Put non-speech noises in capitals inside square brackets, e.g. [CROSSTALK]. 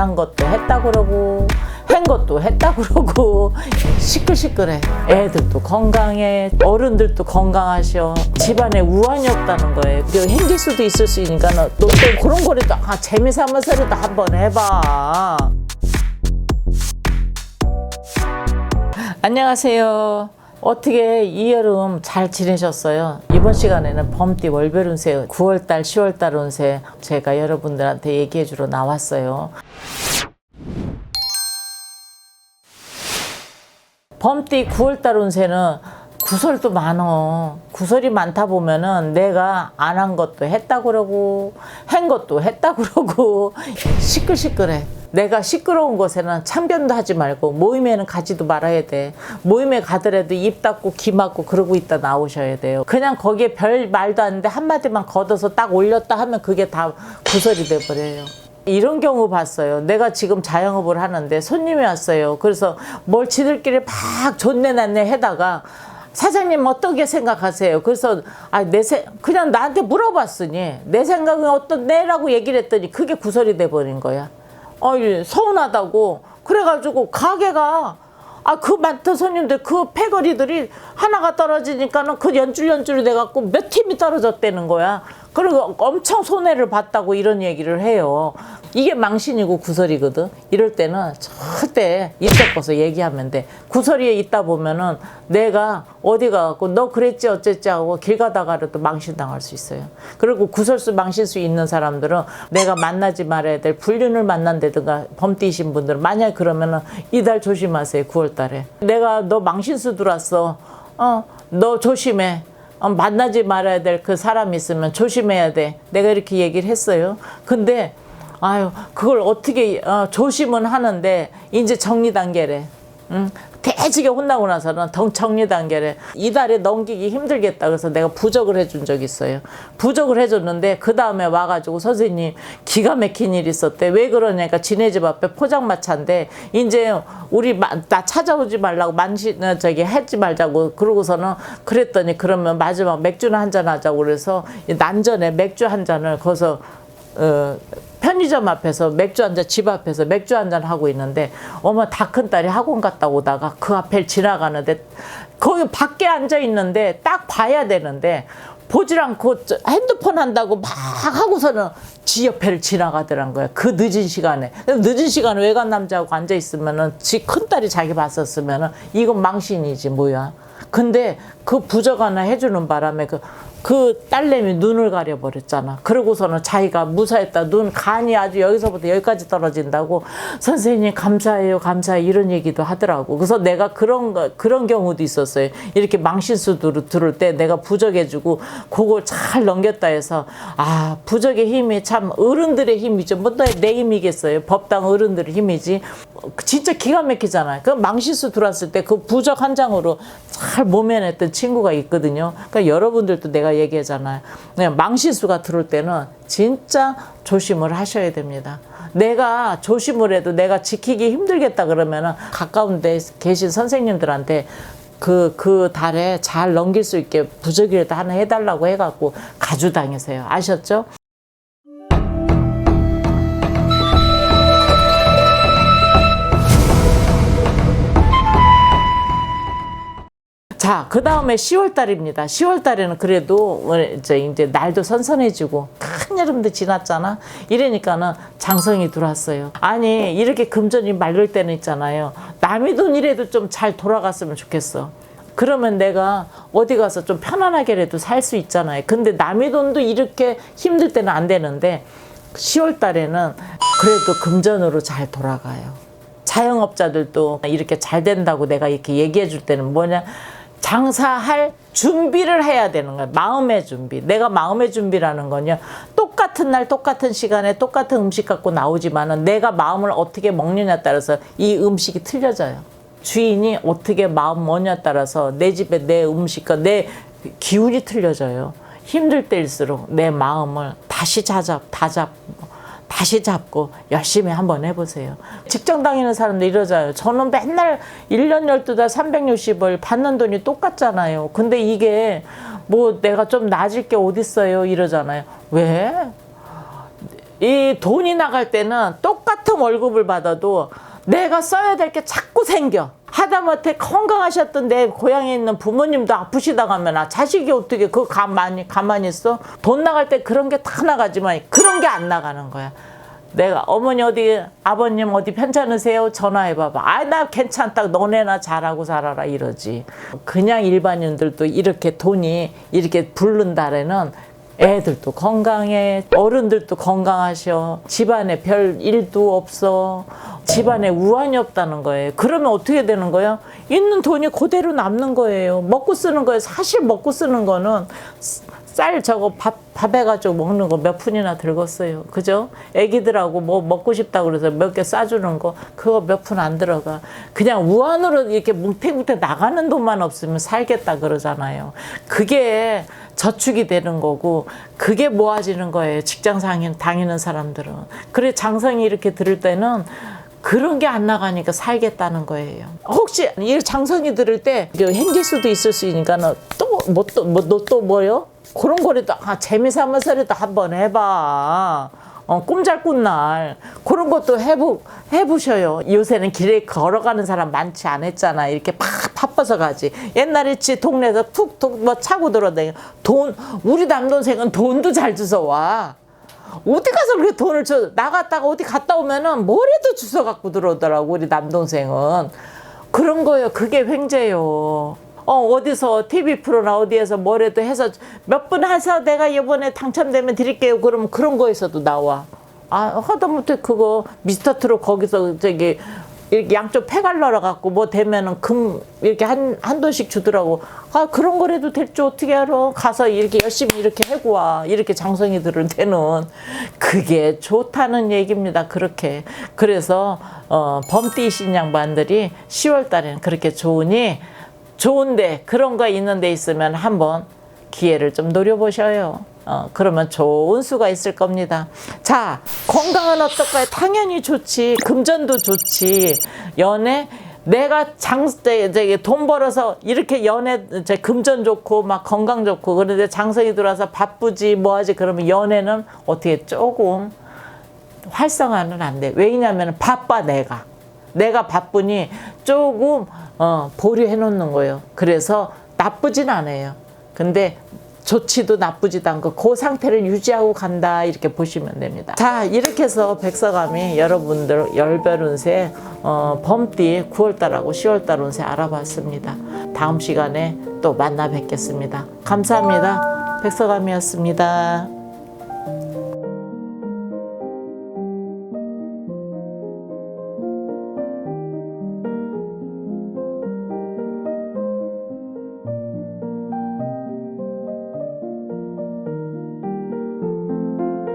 안한 것도 했다 그러고 한 것도 했다 그러고 시끌시끌해. 애들도 건강해. 어른들도 건강하셔. 집안에 우환이 없다는 거예요. 행길 수도 있을 수 있으니까 너 또 그런 거라도 아 재미삼아서라도 한번 해봐. 안녕하세요. 어떻게 이 여름 잘 지내셨어요? 이번 시간에는 범띠 월별 운세 9월달, 10월달 운세 제가 여러분들한테 얘기해 주러 나왔어요. 범띠 9월달 운세는 구설도 많어. 구설이 많다 보면은 내가 안 한 것도 했다 그러고 한 것도 했다 그러고 [LAUGHS] 시끌시끌해. 내가 시끄러운 곳에는 참견도 하지 말고 모임에는 가지도 말아야 돼. 모임에 가더라도 입 닫고 귀 막고 그러고 있다 나오셔야 돼요. 그냥 거기에 별 말도 안 돼. 한마디만 걷어서 딱 올렸다 하면 그게 다 구설이 돼버려요. 이런 경우 봤어요. 내가 지금 자영업을 하는데 손님이 왔어요. 그래서 뭘 지들끼리 막 존내난내 해다가 사장님 어떻게 생각하세요? 그래서 아내 생 그냥 나한테 물어봤으니 내 생각은 어떤 내라고 얘기를 했더니 그게 구설이 돼 버린 거야. 어이 서운하다고 그래가지고 가게가 아그 많던 손님들 그 패거리들이 하나가 떨어지니까는 그 연줄 연줄이 돼갖고 몇 팀이 떨어졌다는 거야. 그리고 엄청 손해를 봤다고 이런 얘기를 해요. 이게 망신이고 구설이거든. 이럴 때는 절대 입 덮어서 얘기하면 돼. 구설이에 있다 보면은 내가 어디 가갖고 너 그랬지 어쨌지 하고 길 가다가라도 망신당할 수 있어요. 그리고 구설수 망실수 있는 사람들은 내가 만나지 말아야 될 불륜을 만난다든가 범띠신 분들은 만약 그러면은 이달 조심하세요. 9월 달에 내가 너 망신수 들어왔어. 어, 너 조심해. 어, 만나지 말아야 될 그 사람 있으면 조심해야 돼. 내가 이렇게 얘기를 했어요. 근데 아유 그걸 어떻게 어, 조심은 하는데 이제 정리 단계래. 응? 대지게 혼나고 나서는 덩 정리 단계래. 이달에 넘기기 힘들겠다. 그래서 내가 부적을 해준 적 있어요. 부적을 해줬는데 그 다음에 와가지고 선생님 기가 막힌 일 있었대. 왜 그러냐니까 지네 집 앞에 포장마차인데 이제 우리 마- 나 찾아오지 말라고 만신 어, 저기 하지 말자고 그러고서는 그랬더니 그러면 마지막 맥주나 한잔 하자고 그래서 이 난전에 맥주 한 잔을 거기서 어, 편의점 앞에서 맥주 한 잔 집 앞에서 맥주 한 잔 하고 있는데 어머 다 큰 딸이 학원 갔다 오다가 그 앞에 지나가는데 거기 밖에 앉아 있는데 딱 봐야 되는데 보질 않고 저 핸드폰 한다고 막 하고서는 지 옆에를 지나가더란 거야. 그 늦은 시간에. 늦은 시간에 외간 남자하고 앉아 있으면은 지 큰 딸이 자기 봤었으면은 이건 망신이지 뭐야. 근데 그 부적 하나 해주는 바람에 그, 그 딸내미 눈을 가려버렸잖아. 그러고서는 자기가 무사했다. 눈 간이 아주 여기서부터 여기까지 떨어진다고 선생님 감사해요, 감사해 이런 얘기도 하더라고. 그래서 내가 그런 거, 그런 경우도 있었어요. 이렇게 망신수 들- 들을 때 내가 부적해주고 그걸 잘 넘겼다 해서 아 부적의 힘이 참 어른들의 힘이죠. 뭐내 힘이겠어요. 법당 어른들의 힘이지. 진짜 기가 막히잖아요. 그 망신수 들어왔을 때 그 부적 한 장으로 잘 모면했던 친구가 있거든요. 그러니까 여러분들도 내가 얘기하잖아요. 그냥 망신수가 들어올 때는 진짜 조심을 하셔야 됩니다. 내가 조심을 해도 내가 지키기 힘들겠다 그러면은 가까운 데 계신 선생님들한테 그, 그 달에 잘 넘길 수 있게 부적이라도 하나 해달라고 해갖고 가져다니세요. 아셨죠? 자, 그 다음에 10월 달입니다. 10월 달에는 그래도 이제 이제 날도 선선해지고 큰 여름도 지났잖아. 이러니까는 장성이 들어왔어요. 아니, 이렇게 금전이 맑을 때는 있잖아요. 남의 돈이라도 좀 잘 돌아갔으면 좋겠어. 그러면 내가 어디 가서 좀 편안하게라도 살 수 있잖아요. 근데 남의 돈도 이렇게 힘들 때는 안 되는데 10월 달에는 그래도 금전으로 잘 돌아가요. 자영업자들도 이렇게 잘 된다고 내가 이렇게 얘기해 줄 때는 뭐냐 장사할 준비를 해야 되는 거야 마음의 준비. 내가 마음의 준비라는 건요. 똑같은 날 똑같은 시간에 똑같은 음식 갖고 나오지만은 내가 마음을 어떻게 먹느냐 따라서 이 음식이 틀려져요. 주인이 어떻게 마음 먹느냐 따라서 내 집에 내 음식과 내 기운이 틀려져요. 힘들 때일수록 내 마음을 다시 자잡 다잡고 다시 잡고 열심히 한번 해보세요. 직장 다니는 사람들 이러잖아요. 저는 맨날 1년 12달 360을 받는 돈이 똑같잖아요. 근데 이게 뭐 내가 좀 낮을 게 어딨어요 이러잖아요. 왜? 이 돈이 나갈 때는 똑같은 월급을 받아도 내가 써야 될 게 자꾸 생겨. 하다못해 건강하셨던 내 고향에 있는 부모님도 아프시다가 하면 아 자식이 어떻게 그거 가만히 가만히 있어? 돈 나갈 때 그런 게 다 나가지만 그런 게 안 나가는 거야. 내가 어머니 어디 아버님 어디 편찮으세요? 전화해 봐봐. 아 나 괜찮다. 너네나 잘하고 살아라 이러지. 그냥 일반인들도 이렇게 돈이 이렇게 부른 달에는 애들도 건강해. 어른들도 건강하셔. 집안에 별 일도 없어. 집안에 우환이 없다는 거예요. 그러면 어떻게 되는 거예요? 있는 돈이 그대로 남는 거예요. 먹고 쓰는 거예요. 사실 먹고 쓰는 거는 쌀 저거 밥, 밥 해가지고 먹는 거 몇 푼이나 들었어요. 그죠? 애기들하고 뭐 먹고 싶다 그래서 몇 개 싸주는 거 그거 몇 푼 안 들어가. 그냥 우한으로 이렇게 뭉태뭉태 나가는 돈만 없으면 살겠다 그러잖아요. 그게 저축이 되는 거고 그게 모아지는 거예요. 직장 상인 다니는 사람들은. 그래 장성이 이렇게 들을 때는 그런 게 안 나가니까 살겠다는 거예요. 혹시 이 장성이 들을 때 행길 수도 있을 수 있으니까 또 뭐또뭐너또 뭐요? 그런 거라도 아, 재미 삼아서라도 한번 해봐. 어, 꿈잘 꾼 날. 그런 것도 해보, 해보셔요. 요새는 길에 걸어가는 사람 많지 않았잖아. 이렇게 팍 바빠서 가지. 옛날에 지 동네에서 툭툭 뭐 차고 들어다니. 돈, 우리 남동생은 돈도 잘 주워 와. 어디 가서 그렇게 돈을 줘 나갔다가 어디 갔다 오면은 뭐래도 주워 갖고 들어오더라고 우리 남동생은 그런 거예요 그게 횡재요 어 어디서 TV 프로나 어디에서 뭐래도 해서 몇 분 해서 내가 이번에 당첨되면 드릴게요 그러면 그런 거에서도 나와 아 하다못해 그거 미스터 트롯 거기서 저기 이렇게 양쪽 패갈러라 갖고 뭐 되면은 금 이렇게 한 한도씩 주더라고. 아 그런 거라도 될 줄 어떻게 알아? 가서 이렇게 열심히 이렇게 해고 와. 이렇게 장성이 들은 때는 그게 좋다는 얘기입니다. 그렇게 그래서 어 범띠신 양반들이 10월 달에는 그렇게 좋으니 좋은데 그런 거 있는 데 있으면 한번 기회를 좀 노려보셔요. 어, 그러면 좋은 수가 있을 겁니다. 자, 건강은 어떨까요? 당연히 좋지. 금전도 좋지. 연애, 내가 장, 저기 돈 벌어서 이렇게 연애, 제 금전 좋고 막 건강 좋고 그런데 장성이 들어와서 바쁘지 뭐하지 그러면 연애는 어떻게 조금 활성화는 안 돼. 왜냐면 바빠 내가. 내가 바쁘니 조금 어, 보류해 놓는 거예요. 그래서 나쁘진 않아요. 근데 좋지도 나쁘지도 않고 그 상태를 유지하고 간다 이렇게 보시면 됩니다. 자 이렇게 해서 백서감이 여러분들 열별 운세 어, 범띠 9월달하고 10월달 운세 알아봤습니다. 다음 시간에 또 만나 뵙겠습니다. 감사합니다. 백서감이었습니다.